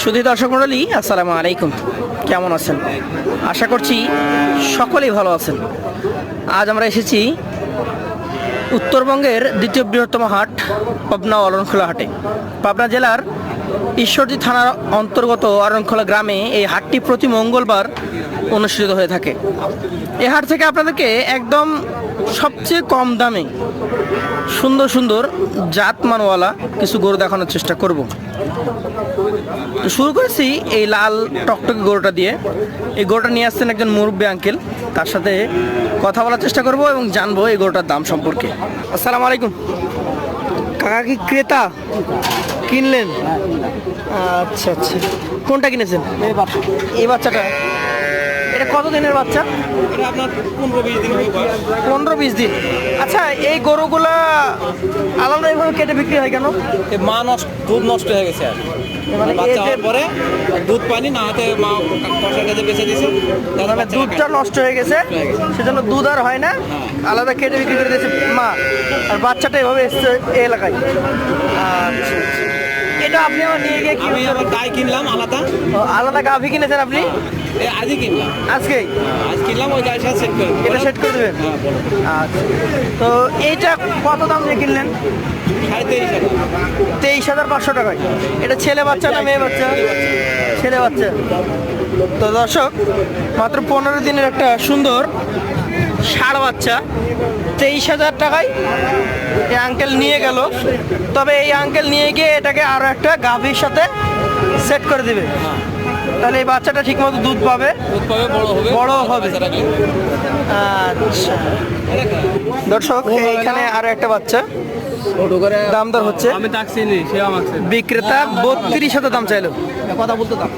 সুধী দর্শক মন্ডলী আসসালামু আলাইকুম। কেমন আছেন? আশা করছি সকলেই ভালো আছেন। আজ আমরা এসেছি উত্তরবঙ্গের দ্বিতীয় বৃহত্তম হাট, পাবনা অরণখোলা হাটে। পাবনা জেলার ঈশ্বরদী থানার অন্তর্গত অরণখোলা গ্রামে এই হাটটি প্রতি মঙ্গলবার অনুষ্ঠিত হয়ে থাকে। এ হাট থেকে আপনাদেরকে একদম সবচেয়ে কম দামে সুন্দর সুন্দর জাতমানওয়ালা কিছু গরু দেখানোর চেষ্টা করব। শুরু করেছি এই লাল টকটকে গরুটা দিয়ে। এই গরুটা নিয়ে আসছেন একজন মুরব্বী আঙ্কেল। তার সাথে কথা বলার চেষ্টা করব এবং জানব এই গরুটার দাম সম্পর্কে। আসসালামু আলাইকুম। কাকা কি ক্রেতা? কিনলেন? আচ্ছা আচ্ছা। কোনটা কিনেছেন? এই বাচ্চাটা? এটা কত দিনের বাচ্চা পনেরো বিশ দিন। আচ্ছা এই গরুগুলা আলাদা এইভাবে কেটে বিক্রি হয় কেন? মা নষ্ট দুধ নষ্ট হয়ে গেছে আর। মানে বাচ্চা হওয়ার পরে দুধ পানি না হাতে মা কষার কাছে বেঁচে দিয়েছে। তাহলে মানে দুধটা নষ্ট হয়ে গেছে সেজন্য দুধ আর হয় না। আলাদা কেটে বিক্রি করে দিয়েছে মা। আর বাচ্চাটা এভাবে এসছে এই এলাকায়। আচ্ছা আচ্ছা। এটা আপনি আমার নিয়ে গিয়ে আমি আবার গাই কিনলাম আলাদা। আলাদা গাভি কিনেছেন আপনি? এ আজই কিনলাম। আজকেই? আজ কিনলাম ওই গাড়ির সাথে সেট করে এটা সেট করে দেবেন? হ্যাঁ আচ্ছা। তো এইটা কত দাম দিয়ে কিনলেন? তেইশ হাজার। পাঁচশো টাকায়। এটা ছেলে বাচ্চা না মেয়ে বাচ্চা? ছেলে বাচ্চা। তো দর্শক মাত্র পনেরো দিনের একটা সুন্দর ষাড় বাচ্চা। তেইশ হাজার টাকায় এই আঙ্কেল নিয়ে গেল। তবে এই আঙ্কেল নিয়ে গিয়ে এটাকে আরও একটা গাভীর সাথে সেট করে দিবে। তাহলে এই বাচ্চাটা ঠিকমতো দুধ পাবে। দুধ পাবে বড় হবে। বড় হবে। আচ্ছা। দর্শক এইখানে আরও একটা বাচ্চা। দাম দর হচ্ছে। আমি তাকে সে আমাকে বিক্রেতা বত্রিশ হাজার দাম চাইলো। কথা বলতে দাও।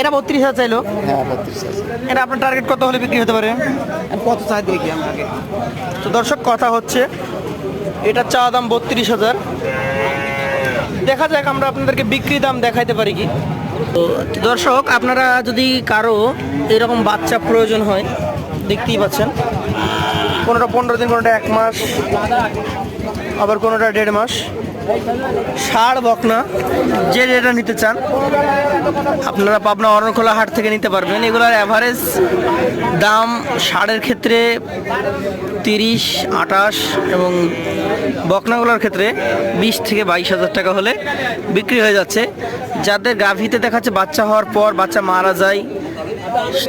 এটা বত্রিশ হাজার চাইলো। এটা আপনার টার্গেট কত হলে বিক্রি হতে পারে? কত চাই দেখি আমাকে তো দর্শক কথা হচ্ছে এটা চা দাম বত্রিশ হাজার। দেখা যাক, আমরা আপনাদেরকে বিক্রি দাম দেখাইতে পারি কি। তো দর্শক, আপনারা যদি কারও এরকম বাচ্চা প্রয়োজন হয়, দেখতেই পাচ্ছেন। কোনোটা পনেরো দিন, কোনোটা এক মাস, আবার কোনোটা দেড় মাস। ষাড় বকনা, যে যেটা নিতে চান, আপনারা পাবনা অরণখোলা হাট থেকে নিতে পারবেন। এগুলোর অ্যাভারেজ দাম ষাঁড়ের ক্ষেত্রে তিরিশ, আটাশ এবং বকনাগুলোর ক্ষেত্রে বিশ থেকে বাইশ হাজার টাকা হলে বিক্রি হয়ে যাচ্ছে। যাদের গাভীতে দেখাচ্ছে বাচ্চা হওয়ার পর বাচ্চা মারা যায়,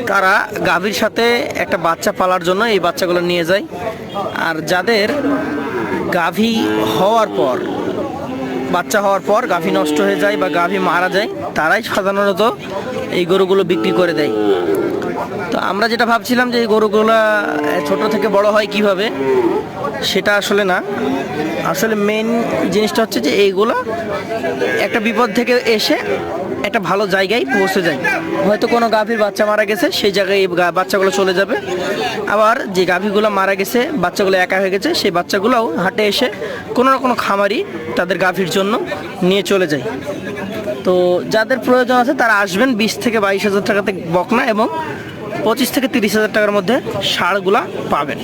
তারা গাভীর সাথে একটা বাচ্চা পালার জন্য এই বাচ্চাগুলো নিয়ে যায়। আর যাদের গাভী হওয়ার পর বাচ্চা হওয়ার পর গাভী নষ্ট হয়ে যায় বা গাভী মারা যায়, তারাই সাধারণত এই গরুগুলো বিক্রি করে দেয়। তো আমরা যেটা ভাবছিলাম যে এই গরুগুলো ছোট থেকে বড় হয় কীভাবে, সেটা আসলে না। আসলে মেন জিনিসটা হচ্ছে যে এইগুলো একটা বিপদ থেকে এসে একটা ভালো জায়গায় পৌঁছে যায়। হয়তো কোনো গাভীর বাচ্চা মারা গেছে, সেই জায়গায় এই বাচ্চাগুলো চলে যাবে। আবার যে গাভীগুলো মারা গেছে, বাচ্চাগুলো একা হয়ে গেছে, সেই বাচ্চাগুলোও হাটে এসে কোনো না কোনো খামারি তাদের গাভীর জন্য নিয়ে চলে যায়। তো যাদের প্রয়োজন আছে, তারা আসবেন বিশ থেকে বাইশ হাজার টাকাতে বকনা এবং পঁচিশ থেকে তিরিশ হাজার টাকার মধ্যে সারগুলা পাবেন।